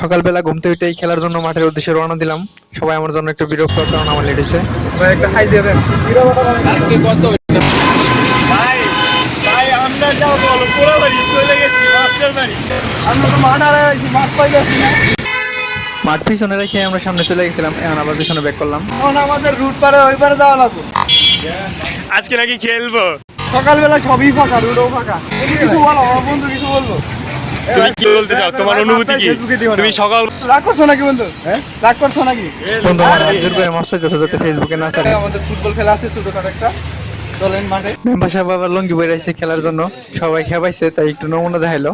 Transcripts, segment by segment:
সকালবেলা ঘুমতে উঠেই খেলার জন্য মাঠের উদ্দেশ্যে রওনা দিলাম। সবাই আমার জন্য একটু বিরক্ত কারণ আমার লেট হয়েছে। একটা হাই দিয়ে দেন। আজকে কত ভাই ভাই আমরা যাও বলো পুরো বাড়ি চলে গেছি মাস্টার বাড়ি। আমরা তো মাঠ আর মাঠ পাই না। মাঠ পিছনে রেখে আমরা সামনে চলে গেছিলাম এখন আবার পিছনে ব্যাক করলাম। এখন আমাদের রুট পারে ওই পারে যাওয়া লাগবে। আজকে নাকি খেলব? সকালবেলা সবই ফাঁকা রুটও ফাঁকা। কিছু বলো আমার বন্ধু কিছু বলব তুমি কি বলতে চাও? তোমার অনুভূতি কি? তুমি সকাল রাগ করছ নাকি বন্ধু? হ্যাঁ? রাগ করছ নাকি? বন্ধু আমার জোর করে মাপ চাইতেছে যাতে ফেসবুকে না ছাড়ে আমাদের ফুটবল খেলা আছে ছোটখাটো একটা। চলেন মাঠে। মেম্বার সাহেব আবার লঙ্গি বই খেলার জন্য। সবাই খেপাইছে তাই একটু নমুনা দেখাইলো।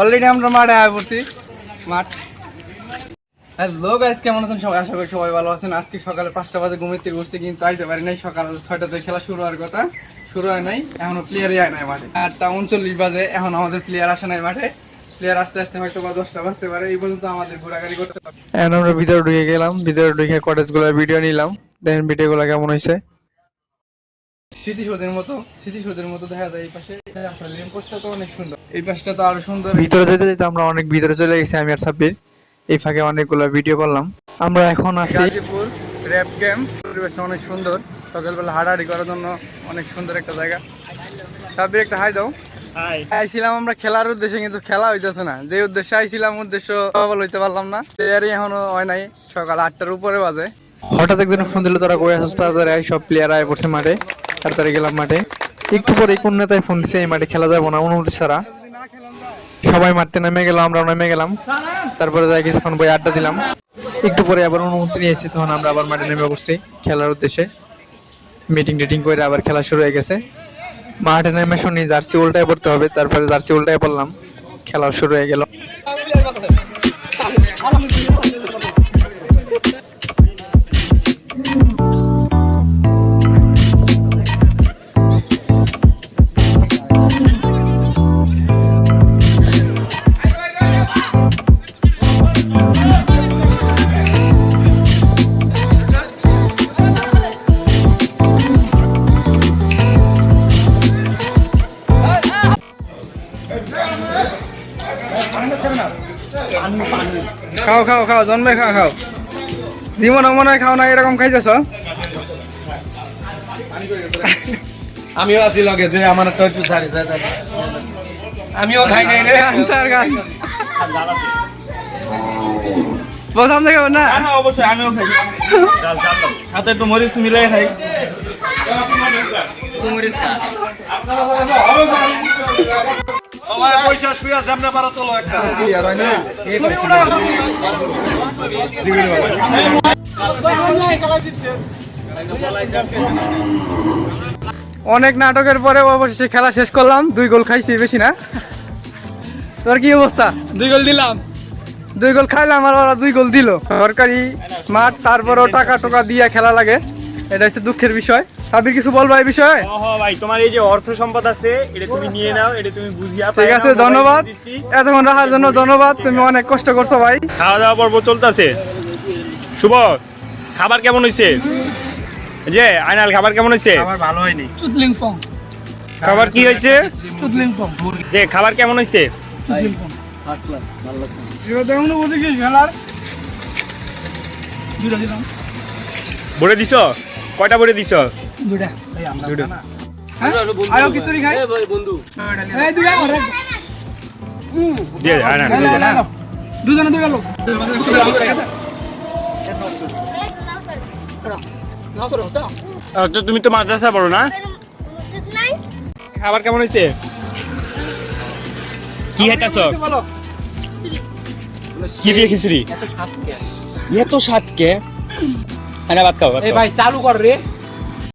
অলরেডি আমরা মাঠে আয় পড়ছি। মাঠ। হ্যালো কেমন আছেন সবাই? আশা করি সবাই ভালো আছেন। আজকে সকালে পাঁচটা বাজে ঘুমিতে উঠতে কিন্তু আইতে পারি নাই। সকাল ছয়টাতে খেলা শুরু হওয়ার কথা। শুরু হয় নাই এখনও প্লেয়ারই আয় নাই মাঠে। আটটা উনচল্লিশ বাজে এখন আমাদের প্লেয়ার আসে নাই মাঠে। প্লেয়ার আসতে আসতে হয়তো বা দশটা বাজতে পারে এই পর্যন্ত আমাদের ঘোরাঘুরি করতে পারবে এখন আমরা ভিতরে ঢুকে গেলাম ভিতরে ঢুকে কটেজগুলো ভিডিও নিলাম। দেখেন ভিডিও গুলো কেমন হয়েছে। স্মৃতিসৌধের মতো স্মৃতিসৌধের মতো দেখা যায় এই পাশে। আপনার ল্যাম্পোস্টটা তো অনেক সুন্দর। এই পাশটা তো আরও সুন্দর। ভিতরে যেতে যেতে আমরা অনেক ভিতরে চলে গেছি আমি আর সাব্বির। এই ফাঁকে অনেকগুলো ভিডিও করলাম। আমরা এখন আছি গাজীপুর র্যাপ ক্যাম্প পরিবেশটা অনেক সুন্দর। সকালবেলা হাঁটাহাঁটি করার জন্য অনেক সুন্দর একটা জায়গা। সাব্বির একটা হাই দাও। আইছিলাম আমরা খেলার উদ্দেশ্যে কিন্তু খেলা হইতেছে না। যে উদ্দেশ্যে আইছিলাম উদ্দেশ্য সফল হইতে পারলাম না। প্লেয়ারই এখনও হয় নাই সকাল আটটার উপরে বাজে। হঠাৎ একজন ফোন দিল তোরা কই আসছিস তাড়াতাড়ি সব প্লেয়ার আয় পড়ছে মাঠে। তাড়াতাড়ি গেলাম মাঠে। একটু পরে কোন নেতায় ফোন দিছে এই মাঠে খেলা যাব না অনুমতি ছাড়া। সবাই মারতে নেমে গেলাম আমরা নেমে গেলাম। তারপরে যাই কিছুক্ষণ বই আড্ডা দিলাম। একটু পরে আবার অনুমতি নিয়েছি তখন আমরা আবার মাঠে নেমে পড়ছি খেলার উদ্দেশ্যে। মিটিং টিটিং করে আবার খেলা শুরু হয়ে গেছে। মাঠে নেমে শুনি, জার্সি উল্টায় পড়তে হবে। তারপরে জার্সি উল্টায় পড়লাম, খেলা শুরু হয়ে গেল। খাও খাও খাও জন্মের খাও খাও। জীবন মনে হয় খাও না এরকম খাইতেছ? আমিও আছি লগে যে আমার তো একটু যায় আমিও খাই নাই রে। আনসার গান। প্রথম থেকে না? হ্যাঁ অবশ্যই আমিও খাই। চাল চাল সাথে একটু মরিচ মিলাই খাই। আমার অনেক নাটকের পরে অবশেষে খেলা শেষ করলাম। দুই গোল খাইছি বেশি না। তোর কি অবস্থা? দুই গোল দিলাম। দুই গোল খাইলাম আর ওরা দুই গোল দিল। সরকারি মাঠ তারপরেও টাকা টোকা দিয়ে খেলা লাগে। এটা হচ্ছে দুঃখের বিষয়। সাবির কিছু বলব এই বিষয়ে? ভাই তোমার এই যে অর্থ সম্পদ আছে এটা তুমি নিয়ে নাও এটা তুমি বুঝিয়া ঠিক আছে ধন্যবাদ। এতক্ষণ রাখার জন্য ধন্যবাদ তুমি অনেক কষ্ট করছ ভাই। খাওয়া দাওয়া পর্ব চলতেছে। শুভ খাবার কেমন হয়েছে যে আইনাল খাবার কেমন হয়েছে আমার ভালো হয়নি। খাবার কি হয়েছে যে খাবার কেমন হয়েছে কি খেলার ভরে দিছ? কয়টা ভরে দিছ? হ্যাঁ? আয়ো খিচুড়ি খাই দিয়ে দে, আইনাল। দুজনে দুই গেল তো তুমি তো মাদ্রাসা পড়ো না? খাবার কেমন হয়েছে? কি খাইতেছ? কি দিয়ে খিচুড়ি? এত স্বাদ কে? আনা ভাত খাও এই ভাই চালু কর রে।